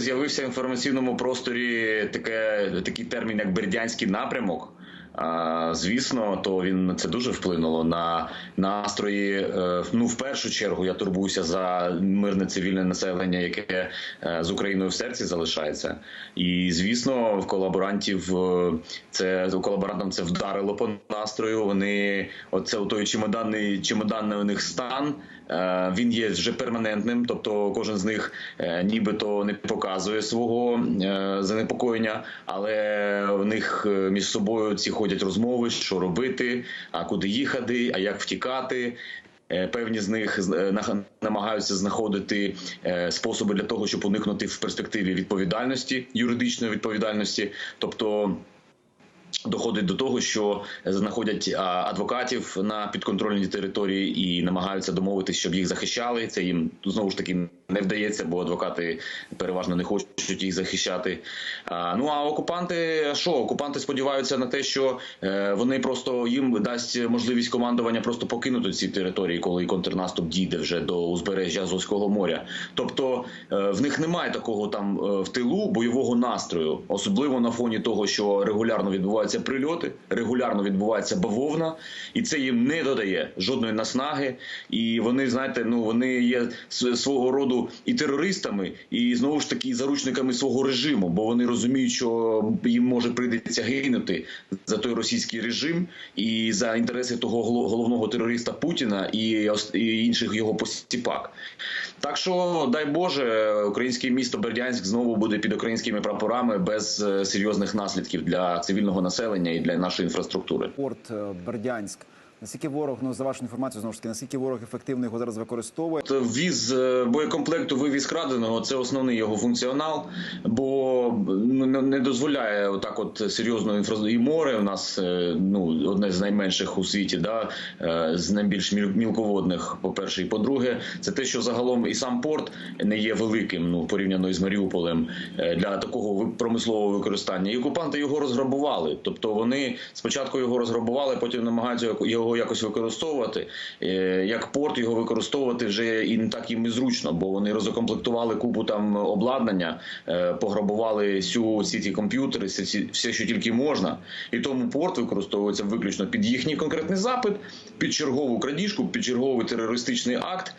з'явився в інформаційному просторі таке, такий термін, як бердянський напрямок. Звісно, то він це дуже вплинуло на настрої. е, Ну, в першу чергу, я турбуюся за мирне цивільне населення, яке е, з Україною в серці залишається. І звісно, в колаборантів е, це колаборантам це вдарило по настрою. Вони оце той чемоданний чемоданний у них стан. Він є вже перманентним, тобто кожен з них нібито не показує свого занепокоєння, але в них між собою ці ходять розмови, що робити, а куди їхати, а як втікати. Е, Певні з них е, намагаються знаходити е, способи для того, щоб уникнути в перспективі відповідальності, юридичної відповідальності, тобто. Доходить до того, що знаходять адвокатів на підконтрольній території і намагаються домовитися, щоб їх захищали. Це їм знову ж таки не вдається, бо адвокати переважно не хочуть їх захищати. А, ну а окупанти що? Окупанти сподіваються на те, що е, вони просто їм дасть можливість командування просто покинути ці території, коли контрнаступ дійде вже до узбережжя Азовського моря. Тобто е, в них немає такого там е, в тилу бойового настрою, особливо на фоні того, що регулярно відбуваються прильоти, регулярно відбувається бавовна, і це їм не додає жодної наснаги. І вони, знаєте, ну вони є свого роду і терористами, і знову ж таки заручниками свого режиму, бо вони розуміють, що їм може прийдеться гинути за той російський режим і за інтереси того голо- головного терориста Путіна і, інших його посіпак. Так що, дай Боже, українське місто Бердянськ знову буде під українськими прапорами без е, серйозних наслідків для цивільного населення і для нашої інфраструктури. Порт е, Бердянськ. Наскільки ворог, ну за вашу інформацію, знову ж таки, наскільки ворог ефективно його зараз використовує? От Ввіз е, боєкомплекту, вивіз краденого це основний його функціонал, бо ну, не- дозволяє отак, от серйозно інфра... і море. У нас е, ну одне з найменших у світі, да е, з найбільш мілководних. По перше, і по-друге, це те, що загалом і сам порт не є великим, ну порівняно із Маріуполем для такого промислового використання. І окупанти його розграбували. Тобто вони спочатку його розграбували, потім намагаються яко- його якось використовувати. Е, Як порт його використовувати вже і не так їм і зручно, бо вони розкомплектували купу там обладнання, е, пограбували всю всі ці комп'ютери, все, що тільки можна. І тому порт використовується виключно під їхній конкретний запит, під чергову крадіжку, під черговий терористичний акт.